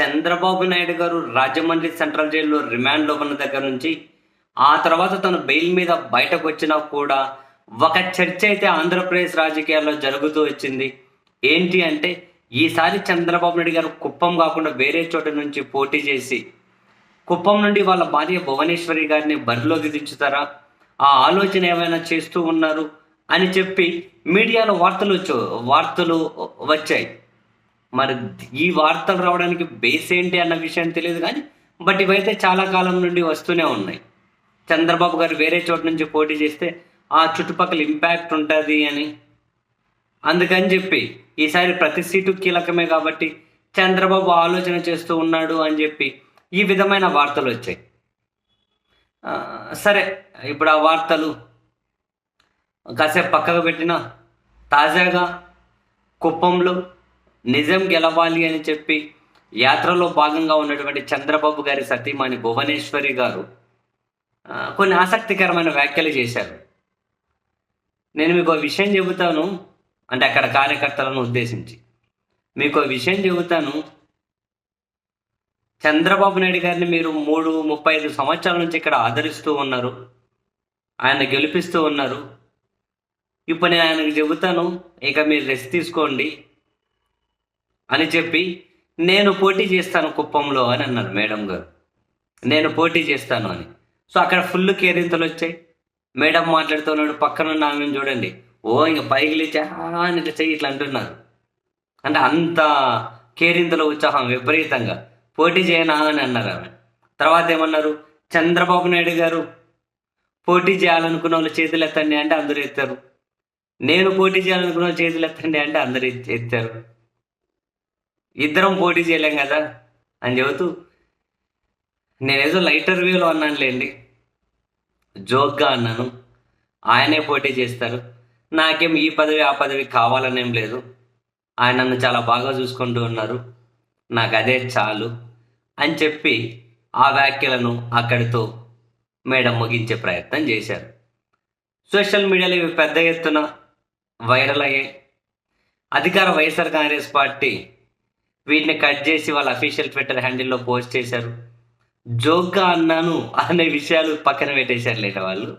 చంద్రబాబు నాయుడు గారు రాజమండ్రి సెంట్రల్ జైల్లో రిమాండ్లో ఉన్న దగ్గర నుంచి ఆ తర్వాత తను బెయిల్ మీద బయటకు వచ్చినా కూడా ఒక చర్చ అయితే ఆంధ్రప్రదేశ్ రాజకీయాల్లో జరుగుతూ వచ్చింది. ఏంటి అంటే ఈసారి చంద్రబాబు నాయుడు గారు కుప్పం కాకుండా వేరే చోట నుంచి పోటీ చేసి కుప్పం నుండి వాళ్ళ భార్య భువనేశ్వరి గారిని బరిలోకి దించుతారా? ఆ ఆలోచన ఏమైనా చేస్తూ ఉన్నారు? అని చెప్పి మీడియాలో వార్తలు వార్తలు వచ్చాయి. మరి ఈ వార్తలు రావడానికి బేస్ ఏంటి అన్న విషయం తెలియదు కానీ బట్ ఇవైతే చాలా కాలం నుండి వస్తూనే ఉన్నాయి. చంద్రబాబు గారు వేరే చోట నుంచి పోటీ చేస్తే ఆ చుట్టుపక్కల ఇంపాక్ట్ ఉంటుంది అని. అందుకని చెప్పి ఈసారి ప్రతి సీటు కీలకమే కాబట్టి చంద్రబాబు ఆలోచన చేస్తూ ఉన్నాడు అని చెప్పి ఈ విధమైన వార్తలు వచ్చాయి. సరే ఇప్పుడు ఆ వార్తలు కాసేపు పక్కకు పెట్టిన తాజాగా కుప్పంలో నిజం గెలవాలి అని చెప్పి యాత్రలో భాగంగా ఉన్నటువంటి చంద్రబాబు గారి సతీమణి భువనేశ్వరి గారు కొన్ని ఆసక్తికరమైన వ్యాఖ్యలు చేశారు. నేను మీకు ఒక విషయం చెబుతాను అంటే అక్కడ కార్యకర్తలను ఉద్దేశించి. మీకు ఒక విషయం చెబుతాను చంద్రబాబు నాయుడు గారిని మీరు మూడు ముప్పై ఐదు సంవత్సరాల నుంచి ఇక్కడ ఆదరిస్తూ ఉన్నారు ఆయన గెలిపిస్తూ ఉన్నారు. ఇప్పుడు నేను ఆయనకు చెబుతాను ఇక మీరు రెస్ట్ తీసుకోండి అని చెప్పి నేను పోటీ చేస్తాను కుప్పంలో అని అన్నారు మేడం గారు. నేను పోటీ చేస్తాను అని. సో అక్కడ ఫుల్ కేరింతలు వచ్చాయి. మేడం మాట్లాడుతున్నాడు పక్కన ఉన్న చూడండి. ఓ ఇంక పైకి లేచి అని ఇట్లా చెయ్యి ఇట్లా అంటున్నారు. అంటే అంత కేరింతలో ఉత్సాహం విపరీతంగా. పోటీ చేయనా అని అన్నారు ఆమె. తర్వాత ఏమన్నారు? చంద్రబాబు నాయుడు గారు పోటీ చేయాలనుకున్న వాళ్ళు చేతులు ఎత్తండి అంటే అందరూ ఎత్తారు. నేను పోటీ చేయాలనుకున్న వాళ్ళు చేతులు ఎత్తండి అంటే అందరూ ఎత్తారు. ఇద్దరం పోటీ చేయలేం కదా అని చెబుతూ నేనేదో లైటర్ వ్యూలో అన్నానులేండి. జోక్గా అన్నాను. ఆయనే పోటీ చేస్తారు. నాకేం ఈ పదవి ఆ పదవి కావాలనేం లేదు. ఆయన నన్ను చాలా బాగా చూసుకుంటూ ఉన్నారు. నాకు అదే చాలు అని చెప్పి ఆ వ్యాఖ్యలను అక్కడితో మేడం ముగించే ప్రయత్నం చేశారు. సోషల్ మీడియాలో ఇవి పెద్ద ఎత్తున వైరల్ అయ్యాయి. అధికార వైఎస్ఆర్ కాంగ్రెస్ పార్టీ వీటిని కట్ చేసి వాళ్ళ అఫీషియల్ ట్విట్టర్ హ్యాండిల్లో పోస్ట్ చేశారు. జోక్గా అన్నాను అనే విషయాలు పక్కన పెట్టేశారు లేట వాళ్ళు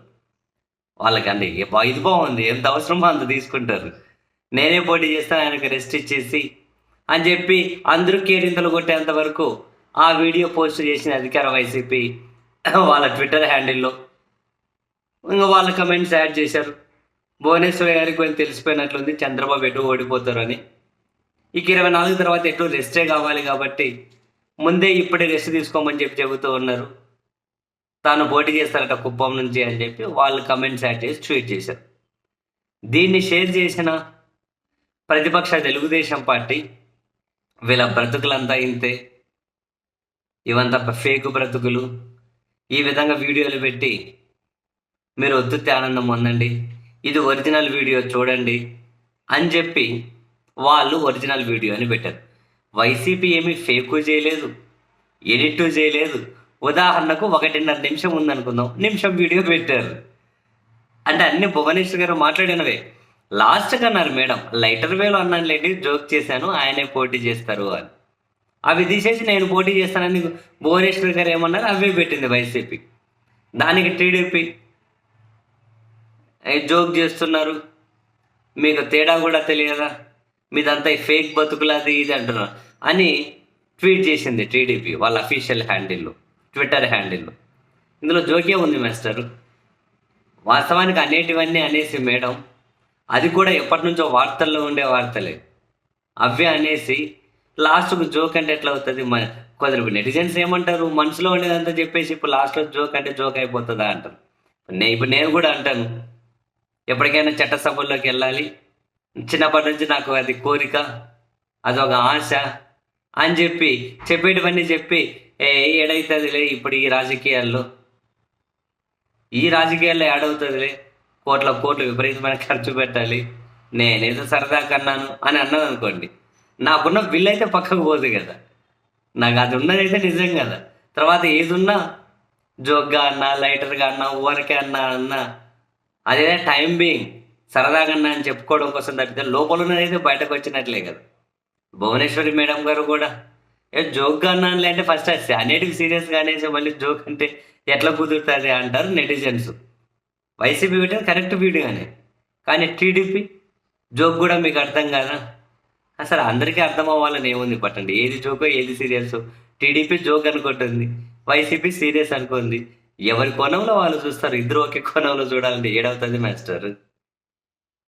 వాళ్ళకండి ఏ బా- ఇది బాగుంది ఎంత అవసరమో అంత తీసుకుంటారు. నేనే పోటీ చేస్తాను ఆయనకు రెస్ట్ ఇచ్చేసి అని చెప్పి అందరూ కేరింతలు కొట్టేంత వరకు ఆ వీడియో పోస్ట్ చేసిన అధికార వైసీపీ వాళ్ళ ట్విట్టర్ హ్యాండిల్లో ఇంకా వాళ్ళ కమెంట్స్ యాడ్ చేశారు. భువనేశ్వర్ గారికి కొంచెం తెలిసిపోయినట్లుంది చంద్రబాబు ఎటు ఓడిపోతారు అని ఇక ఇరవై నాలుగు తర్వాత ఎటు రెస్టే కావాలి కాబట్టి ముందే ఇప్పుడే రెస్ట్ తీసుకోమని చెప్పి చెబుతూ ఉన్నారు. తాను పోటీ చేస్తారట కుప్పం నుంచి అని చెప్పి వాళ్ళు కమెంట్స్ యాడ్ చేసి ట్వీట్ చేశారు. దీన్ని షేర్ చేసిన ప్రతిపక్ష తెలుగుదేశం పార్టీ వీళ్ళ బ్రతుకులంతా ఇంతే. ఇవంతా ఫేక్ బ్రతుకులు. ఈ విధంగా వీడియోలు పెట్టి మీరు ఒత్తుతే ఆనందం పొందండి. ఇది ఒరిజినల్ వీడియో చూడండి అని చెప్పి వాళ్ళు ఒరిజినల్ వీడియో అని పెట్టారు. వైసీపీ ఏమీ ఫేకు చేయలేదు ఎడిట్ చేయలేదు. ఉదాహరణకు ఒకటిన్నర నిమిషం ఉందనుకుందాం నిమిషం వీడియో పెట్టారు. అంటే అన్ని భువనేశ్వర్ గారు మాట్లాడినవే. లాస్ట్గా అన్నారు మేడం లైటర్ వేలో అన్నాను లేండి జోక్ చేశాను ఆయనే పోటీ చేస్తారు అని. అవి తీసేసి నేను పోటీ చేస్తానని భువనేశ్వర్ గారు ఏమన్నారు అవే పెట్టింది వైసీపీ. దానికి టీడీపీ ఏ జోక్ చేస్తున్నారు? మీకు తేడా కూడా తెలియదా? మీదంతా ఈ ఫేక్ బతుకులది ఇది అంటున్నారు అని ట్వీట్ చేసింది టీడీపీ వాళ్ళ అఫీషియల్ హ్యాండిల్లో ట్విట్టర్ హ్యాండిల్లో ఇందులో జోకే ఉంది మాస్టర్ వాస్తవానికి అనేటివన్నీ అనేసి మేడం అది కూడా ఎప్పటి నుంచో వార్తల్లో ఉండే వార్తలే. అవే అనేసి లాస్ట్కు జోక్ అంటే ఎట్లా అవుతుంది? మన కొందరు నెటిజన్స్ ఏమంటారు? మనసులో ఉండేదంతా చెప్పేసి ఇప్పుడు లాస్ట్లో జోక్ అంటే జోక్ అయిపోతుందా అంటారు. నేను ఇప్పుడు నేను కూడా అంటాను. ఎప్పటికైనా చట్టసభల్లోకి వెళ్ళాలి. చిన్నప్పటి నుంచి నాకు అది కోరిక అదొక ఆశ అని చెప్పి చెప్పేటివన్నీ చెప్పి ఏ ఏడవుతుందిలే ఇప్పుడు ఈ రాజకీయాల్లో. ఈ రాజకీయాల్లో ఏడవుతుందిలే. కోట్ల కోట్లు విపరీతమైన ఖర్చు పెట్టాలి. నేనేదో సరదా కన్నాను అని అన్నది అనుకోండి నాకున్న బిల్ అయితే పక్కకు పోదు కదా. నాకు అది ఉన్నదైతే నిజం కదా. తర్వాత ఏది ఉన్నా జోక్గా అన్నా లైటర్గా అన్నా ఊరకే అన్నా అన్నా అదే టైం బీయింగ్. సరదాగా అన్నా అని చెప్పుకోవడం కోసం తప్పితే లోపల ఉన్నదైతే బయటకు వచ్చినట్లే కదా. భువనేశ్వరి మేడం గారు కూడా ఏ జోక్ అన్నానులే అంటే ఫస్ట్ అనేటివి సీరియస్గా అనేసి మళ్ళీ జోక్ అంటే ఎట్లా కుదురుతుంది? అంటారు నెటిజన్స్ వైసీపీ వీడియో కరెక్ట్ వీడియోనే. కానీ టీడీపీ జోక్ కూడా మీకు అర్థం కాదా? అసలు అందరికీ అర్థం అవ్వాలని ఏముంది పట్టండి? ఏది జోకో ఏది సీరియల్స్ టీడీపీ జోక్ అనుకుంటుంది వైసీపీ సీరియస్ అనుకుంది. ఎవరి కోణంలో వాళ్ళు చూస్తారు? ఇద్దరు ఒకే కోణంలో చూడాలంటే ఏడవుతుంది మాస్టర్?